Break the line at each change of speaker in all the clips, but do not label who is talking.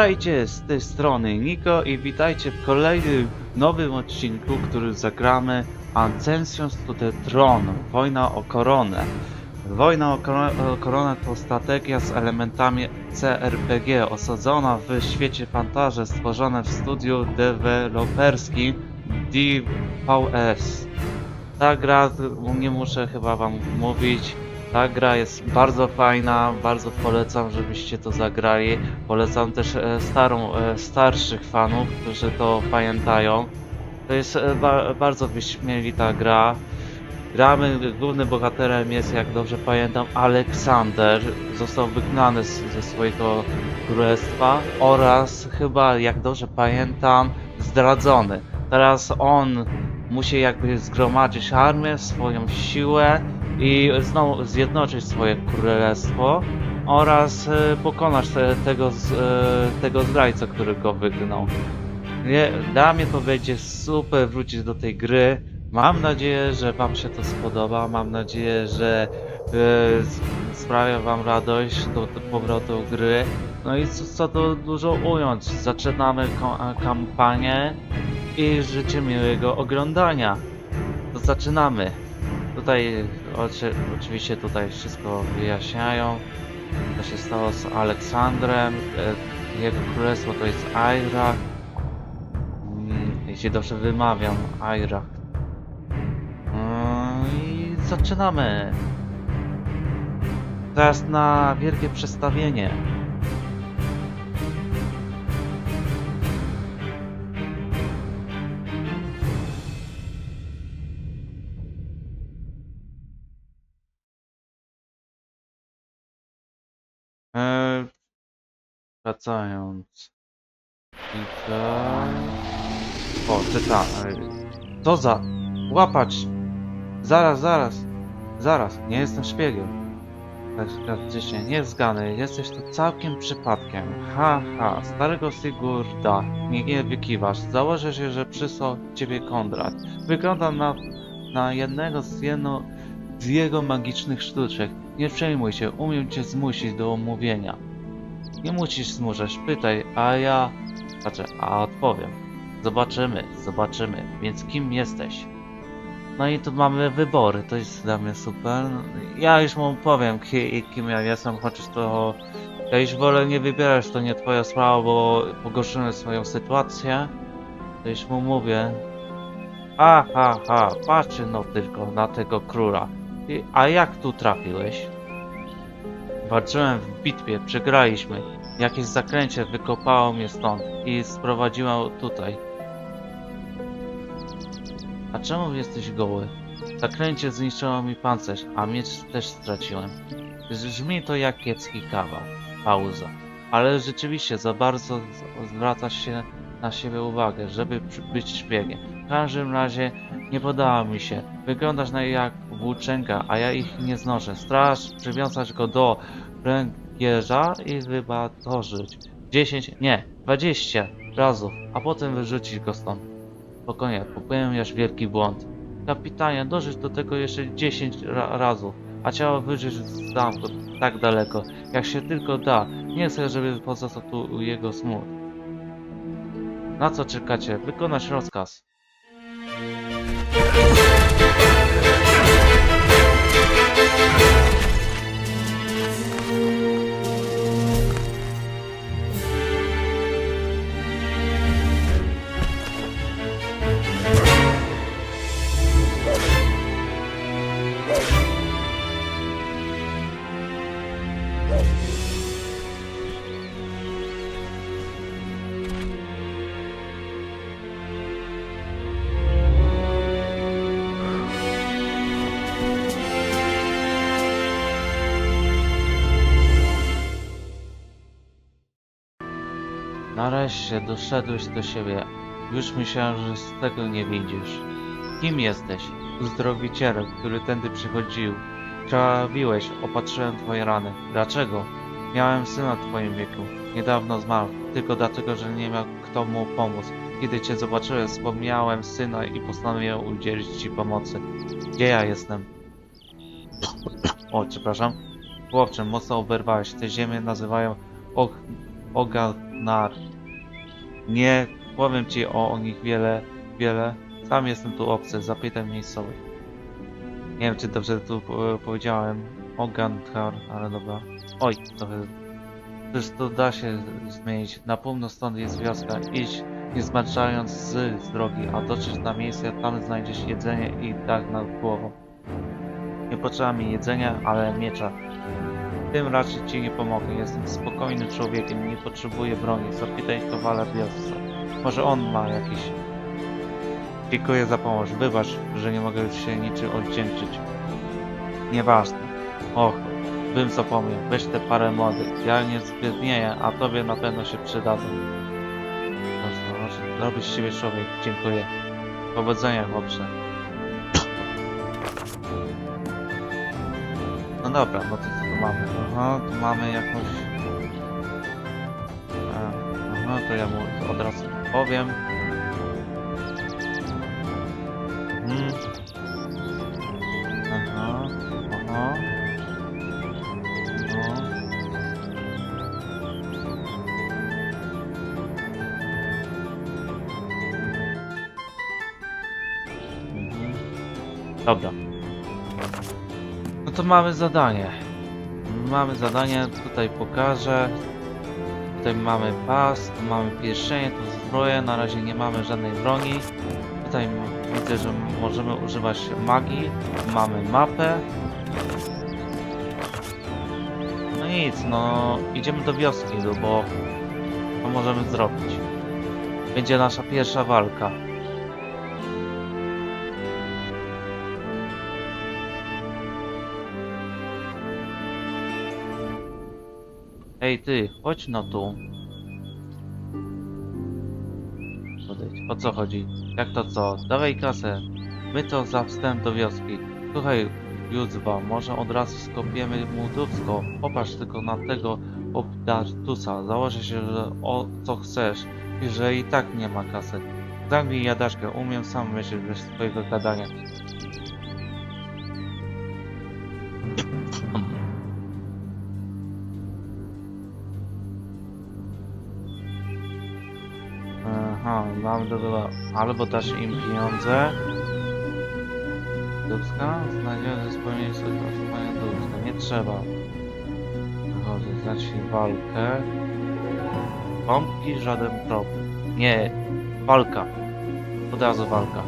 Witajcie z tej strony Niko i witajcie w kolejnym nowym odcinku, który zagramy Ascensions to the Throne, Wojna o Koronę. Wojna o, o Koronę to strategia z elementami CRPG osadzona w świecie fantazy stworzone w studiu deweloperskim DVS. Ta gra, nie muszę chyba wam mówić, ta gra jest bardzo fajna, bardzo polecam, żebyście to zagrali. Polecam też e, starą, e, starszych fanów, którzy to pamiętają. To jest e, ba bardzo wyśmienita gra. Gramy, głównym bohaterem jest, jak dobrze pamiętam, Aleksander. Został wygnany z, ze swojego królestwa oraz chyba, jak dobrze pamiętam, zdradzony. Teraz on musi jakby zgromadzić armię, swoją siłę i znowu zjednoczyć swoje królestwo oraz e, pokonać te, tego, e, tego zdrajcę, który go wygnał. Nie, dla mnie to będzie super wrócić do tej gry. Mam nadzieję, że Wam się to spodoba. Mam nadzieję, że e, sprawia Wam radość do, do powrotu gry. No i co, co tu dużo ująć. Zaczynamy kampanię i życzę miłego oglądania. To zaczynamy. Tutaj oczy, oczywiście tutaj wszystko wyjaśniają. Co się stało z Aleksandrem. e, Jego królestwo to jest Aira. Mm, Jeśli dobrze wymawiam, Aira. Mm, I zaczynamy. Teraz na wielkie przestawienie. Wracając. Tutaj. O, czyta. Co za. Łapać! Zaraz, zaraz. Zaraz, nie jestem szpiegiem. Tak praktycznie nie zgany, jesteś tu całkiem przypadkiem. Ha, ha, starego Sigurda, nie, nie wykiwasz. Założę się, że przysłał ciebie Kondrat. Wygląda na, na jednego z, jedno, z jego magicznych sztuczek. Nie przejmuj się, umiem cię zmusić do omówienia. Nie musisz zmuszać, pytaj, a ja... Znaczy, a odpowiem. Zobaczymy, zobaczymy. Więc kim jesteś? No i tu mamy wybory, to jest dla mnie super. Ja już mu powiem, ki, kim ja jestem, chociaż to... Ja już wolę nie wybierać, to nie twoja sprawa, bo pogorszymy swoją sytuację. To już mu mówię. Ha, ha, ha, patrzcie no tylko na tego króla. I, a jak tu trafiłeś? Walczyłem w bitwie, przegraliśmy. Jakieś zaklęcie wykopało mnie stąd i sprowadziło tutaj. A czemu jesteś goły? Zaklęcie zniszczyło mi pancerz, a miecz też straciłem. Brzmi to jak kiepski kawał. Pauza. Ale rzeczywiście za bardzo zwracasz się na siebie uwagę, żeby być szpiegiem. Każdym razie nie podoba mi się. Wyglądasz na jak włóczęga, a ja ich nie znoszę. Straż przywiązać go do pręgierza i wybatorzyć. 10, nie, 20 razów, a potem wyrzucić go stąd. Spokojnie, popełniasz wielki błąd. Kapitanie, dożyć do tego jeszcze 10 ra razów, a ciało wyrzuć z tak daleko, jak się tylko da. Nie chcę, żeby pozostał tu jego smut. Na co czekacie? Wykonać rozkaz. Thank you. Nareszcie doszedłeś do siebie. Już myślałem, że z tego nie wyjdziesz. Kim jesteś? Uzdrowicielem, który tędy przychodził. Trawiłeś, opatrzyłem twoje rany. Dlaczego? Miałem syna w twoim wieku. Niedawno zmarł, tylko dlatego, że nie miał kto mu pomóc. Kiedy cię zobaczyłem, wspomniałem syna i postanowiłem udzielić ci pomocy. Gdzie ja jestem? O, przepraszam. Chłopcze, mocno oberwałeś. Te ziemię nazywają Oganar. Nie powiem ci o, o nich wiele, wiele. Sam jestem tu obcy, zapytaj miejscowych. Nie wiem, czy dobrze tu e, powiedziałem. Oganar, ale dobra. Oj, trochę. Przecież to da się zmienić. Na północ stąd jest wioska. Idź, nie zmaczając z, z drogi, a dotrzesz na miejsce, tam znajdziesz jedzenie i dach nad głową. Nie potrzeba mi jedzenia, ale miecza. Tym raczej ci nie pomogę. Jestem spokojnym człowiekiem, nie potrzebuję broni. Zapytaj kowala w wiosce. Może on ma jakiś... Dziękuję za pomoc. Wybacz, że nie mogę się niczym oddzięczyć. Nieważne. Och, bym zapomniał. Weź te parę młodych. Ja nie zbiednieję, a tobie na pewno się przydadzą. Robisz z siebie człowiek. Dziękuję. Powodzenia, chłopcze. No dobra, no to mamy? Aha, tu mamy jakąś... Aha, to ja mu od razu powiem. Mhm. No. Mhm. Dobra. No to mamy zadanie. Mamy zadanie, tutaj pokażę. Tutaj mamy pas, tu mamy pierścienie, tu zbroję, na razie nie mamy żadnej broni. Tutaj widzę, że możemy używać magii, mamy mapę. No nic, no idziemy do wioski, bo to możemy zrobić. Będzie nasza pierwsza walka. Ej ty, chodź no tu. Podejdź, o co chodzi? Jak to co? Dawaj kasę. My to za wstęp do wioski. Słuchaj, Józba, może od razu skopiemy mu dupsko. Popatrz tylko na tego obdartusa. Założę się, że o co chcesz, i że i tak nie ma kasy. Zamknij jadaczkę, umiem sam myśleć bez twojego gadania. Aha, mam do. Albo dasz im pieniądze. Dubska? Znajdziemy spełnienie sobie poszukiwania Dubska. Nie trzeba. Wychodzę, zacznij walkę. Pompki, żaden problem. Nie, walka. Od razu walka.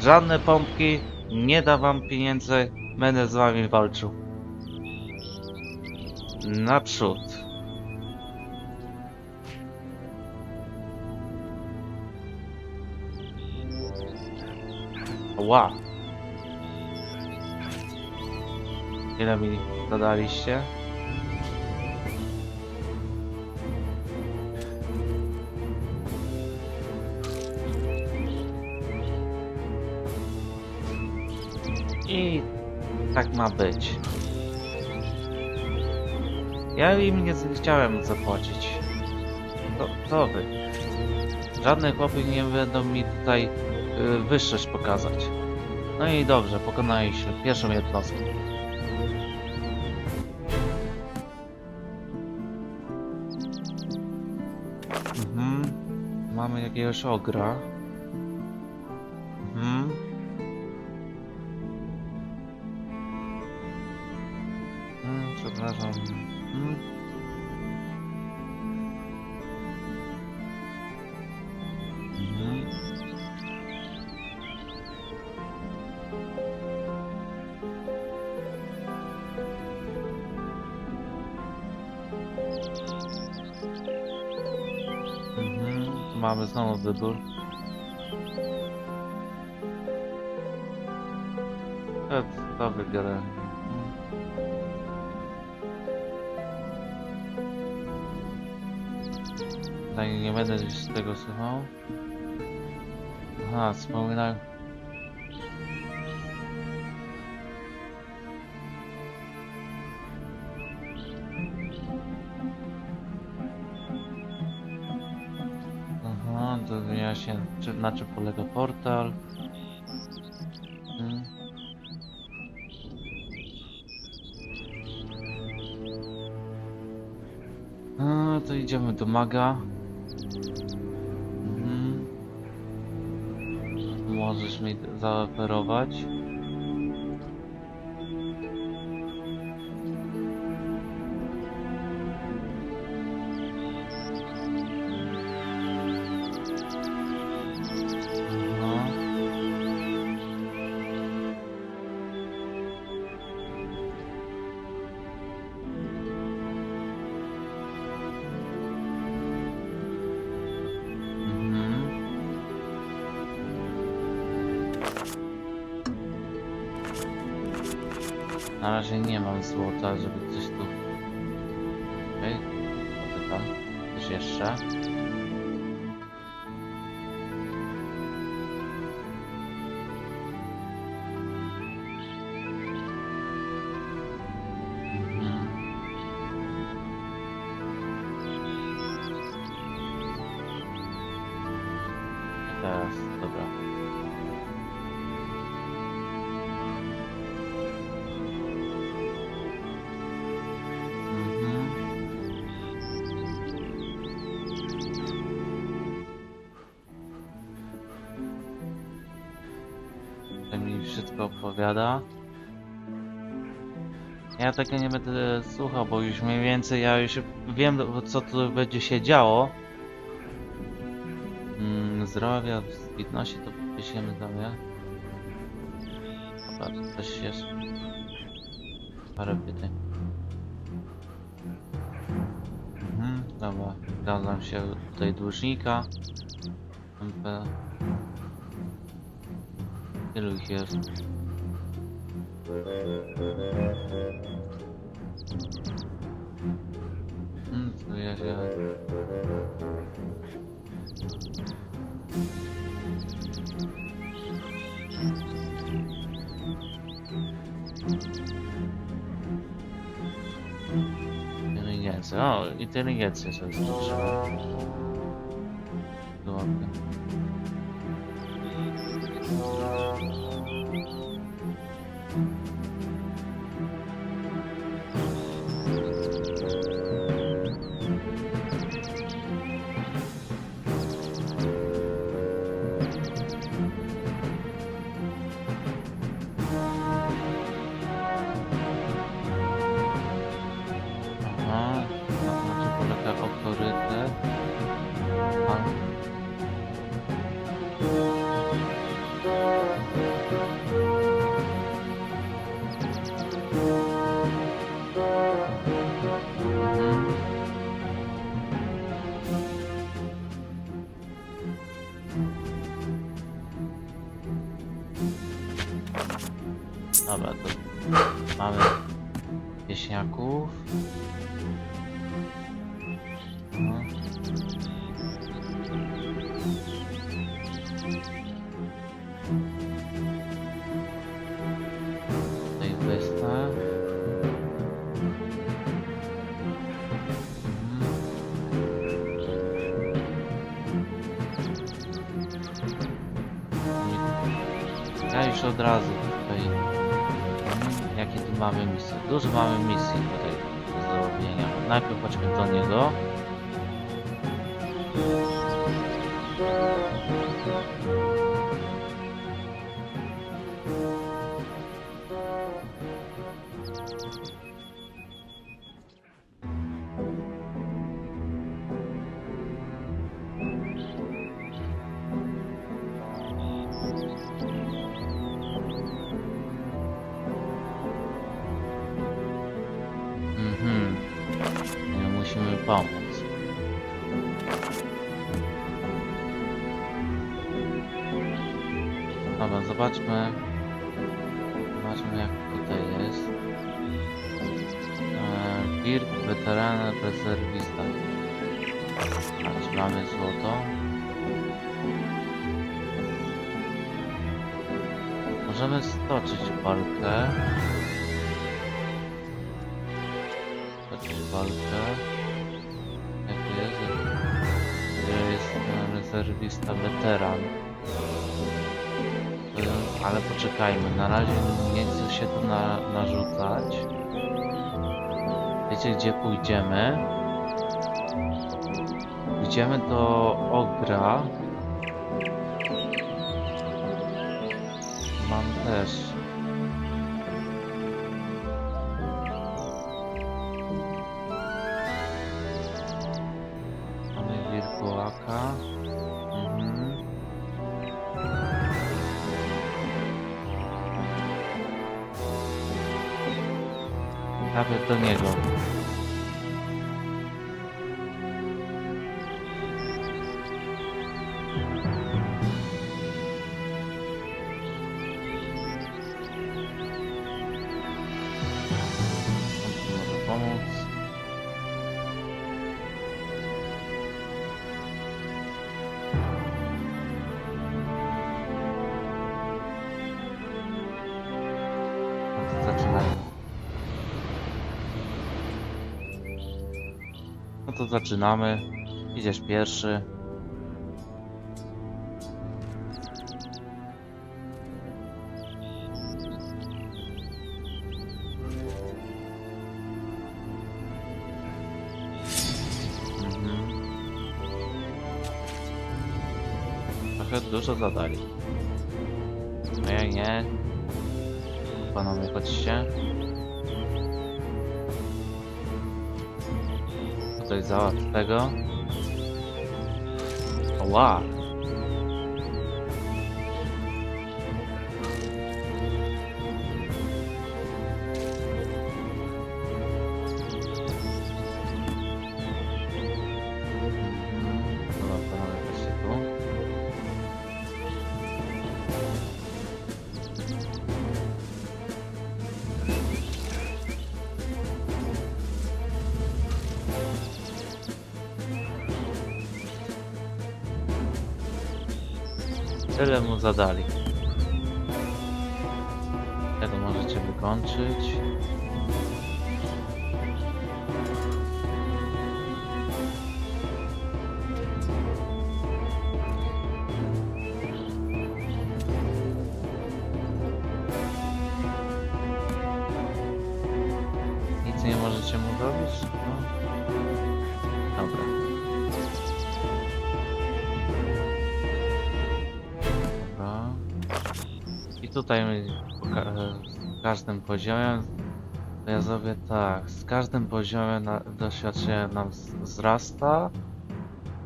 Żadne pompki, nie da wam pieniędzy, będę z wami walczył. Naprzód. Ła! Ile mi dodaliście? I tak ma być. Ja im nie chciałem zapłacić. To, to wy. Żadne chłopy nie będą mi tutaj wyższość pokazać. No i dobrze, pokonaliśmy pierwszą jednostkę. Mhm. Mamy jakiegoś ogra. Mhm. Mm, przepraszam. Mhm. Mamy znowu wybór. To, wybiorę. Tak, nie będę z tego słuchał. Aha, wspominał. To wyjaśnię, czy, na czym polega portal. Hmm. No to idziemy do maga. Mhm. Możesz mi zaoferować. Na razie nie mam złota, żeby coś tu... Okej, okay. tam. Coś jeszcze? Opowiada. Ja tego nie będę słuchał, bo już mniej więcej ja już wiem co tu będzie się działo. Mm, zdrowia, spitności to wyślemy zdrowia. Dobra, coś jest. Parę pytań. Mhm, dobra, zgadzam się tutaj dłużnika. MP. Ilu ich jest? Hmm, tu ja się... Inteligencja. O, inteligencja sobie zobaczymy. Wyspę. Mhm. Ja już od razu tutaj. Mhm. Jakie tu mamy misje? Dużo mamy misji tutaj do zrobienia. Najpierw chodźmy do niego. Mhm. Nie musimy pomóc. Dobra, zobaczmy. Zobaczmy jak tutaj jest. Eee, Birk, weteran, rezerwista. A, czy mamy złoto? Możemy stoczyć walkę. Stoczyć walkę. Jak jest? Jest e, rezerwista weteran? Ale poczekajmy, na razie nie chcę się tu na, narzucać. Wiecie gdzie pójdziemy? idziemy do Ogra. Mam też. Nawet do niego. On No to zaczynamy. Idziesz pierwszy. Mhm. Trochę dużo zadali. No nie. Panowie, chodźcie. Ktoś załatw tego. Ła! Tyle mu zadali. Tego możecie wykończyć. I tutaj my poka- z każdym poziomem to ja zrobię tak. Z każdym poziomem na, doświadczenia nam wzrasta.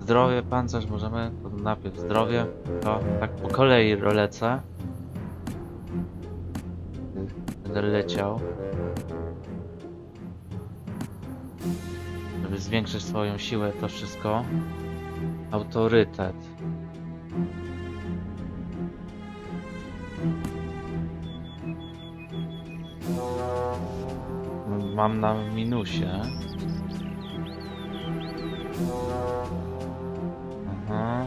Zdrowie, pancerz możemy. To najpierw zdrowie. To tak po kolei lecę. Będę leciał. Żeby zwiększyć swoją siłę, to wszystko. Autorytet. Mam na minusie. Aha.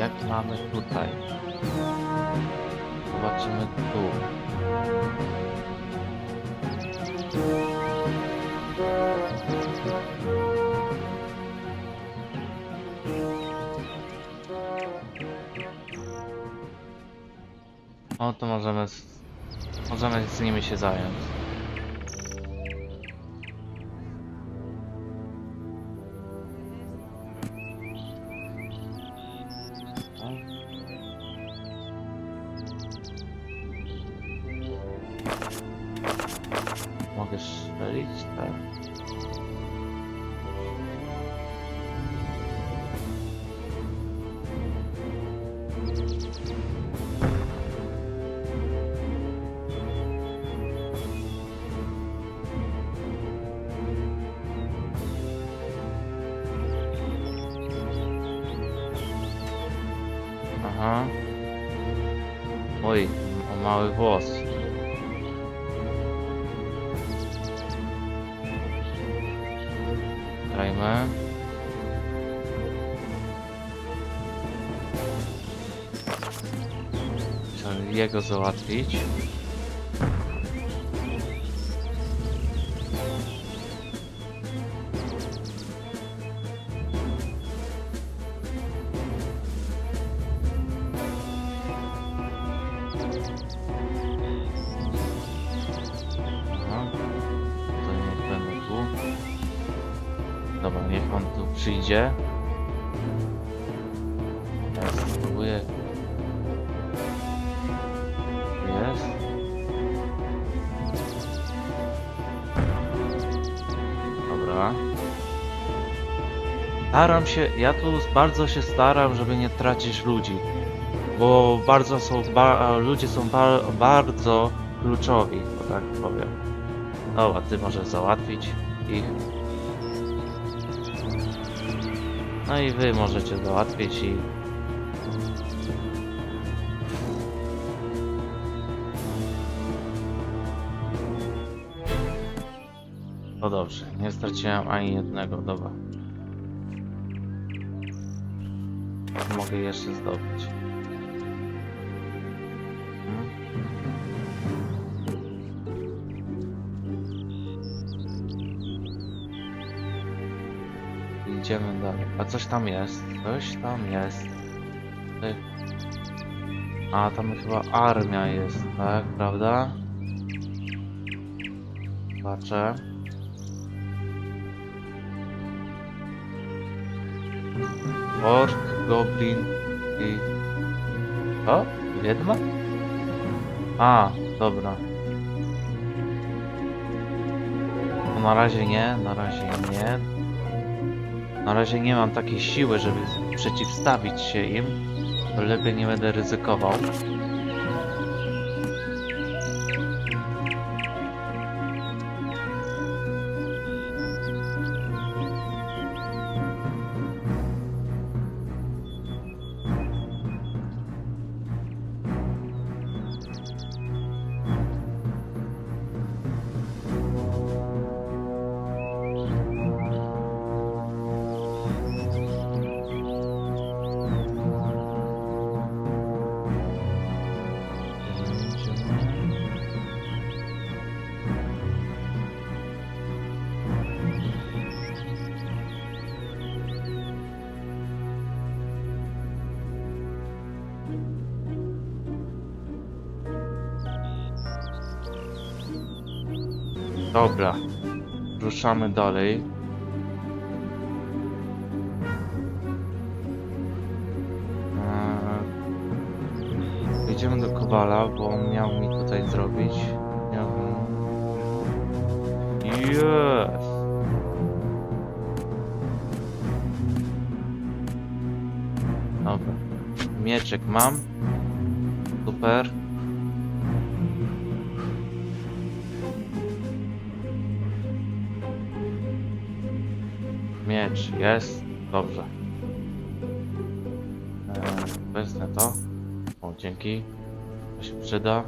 Jak mamy tutaj? Zobaczymy tu. O, to możemy możemy z nimi się zająć. Aha. Oj, o mały włos. Grajmy. Trzeba jego załatwić. Jest. Dobra. Staram się, ja tu bardzo się staram, żeby nie tracić ludzi. Bo bardzo są, ba, ludzie są ba, bardzo kluczowi, o tak powiem. Dobra, ty możesz załatwić ich. No i wy możecie załatwić i... Dobrze, nie straciłem ani jednego, dobra. Mogę jeszcze zdobyć. Idziemy dalej. A coś tam jest. Coś tam jest. A tam chyba armia jest, tak? Prawda? Patrzę. Ork, goblin i... O? Wiedma? A, dobra. No na razie nie, na razie nie. Na razie nie mam takiej siły, żeby przeciwstawić się im. Lepiej nie będę ryzykował. Dobra, ruszamy dalej. Eee, Idziemy do Kowala, bo on miał mi tutaj zrobić. Miał... Jest! Dobra. Mieczek mam. Super. Miecz jest. Dobrze. Eee, wezmę to. O, dzięki. To się przyda.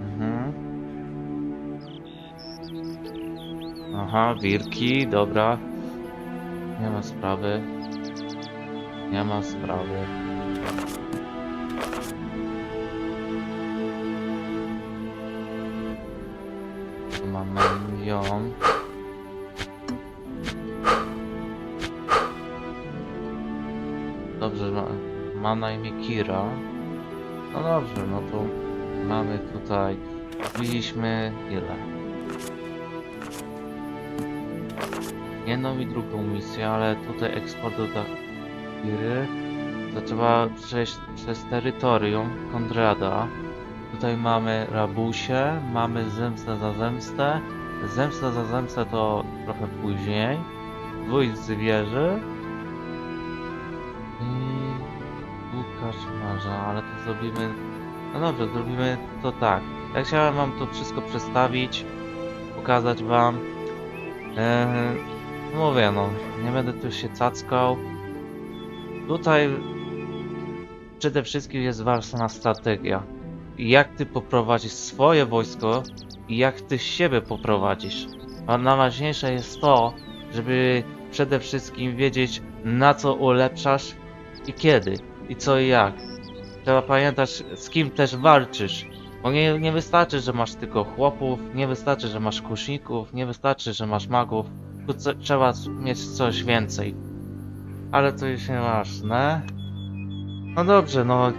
Mhm. Aha, wirki, dobra. Nie ma sprawy. Nie ma sprawy. Ma na imię Kira. No dobrze, no to mamy tutaj. Widzieliśmy ile? Jedną i drugą misję, ale tutaj eksport do Kiry. to trzeba przejść przez terytorium Kondrada. Tutaj mamy Rabusie, mamy Zemstę za Zemstę. Zemsta za Zemstę to trochę później. Dwójcy wieży. Marza, ale to zrobimy... No dobrze, zrobimy to tak. Ja chciałem wam to wszystko przedstawić, pokazać wam. Eee, mówię no, nie będę tu się cackał. Tutaj przede wszystkim jest ważna strategia. Jak ty poprowadzisz swoje wojsko i jak ty siebie poprowadzisz. A najważniejsze jest to, żeby przede wszystkim wiedzieć na co ulepszasz i kiedy, i co i jak. Trzeba pamiętać z kim też walczysz. Bo nie, nie wystarczy, że masz tylko chłopów, nie wystarczy, że masz kuszników, nie wystarczy, że masz magów. Tu co, trzeba mieć coś więcej. Ale to już nieważne. No dobrze, no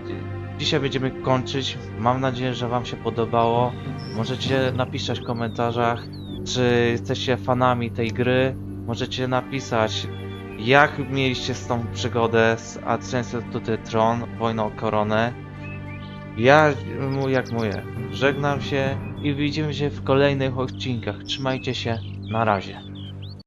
dzisiaj będziemy kończyć. Mam nadzieję, że Wam się podobało. Możecie napisać w komentarzach, czy jesteście fanami tej gry. Możecie napisać, jak mieliście z tą przygodę z Advanced to the Throne, Wojną o Koronę. Ja, jak mówię, żegnam się i widzimy się w kolejnych odcinkach. Trzymajcie się, na razie.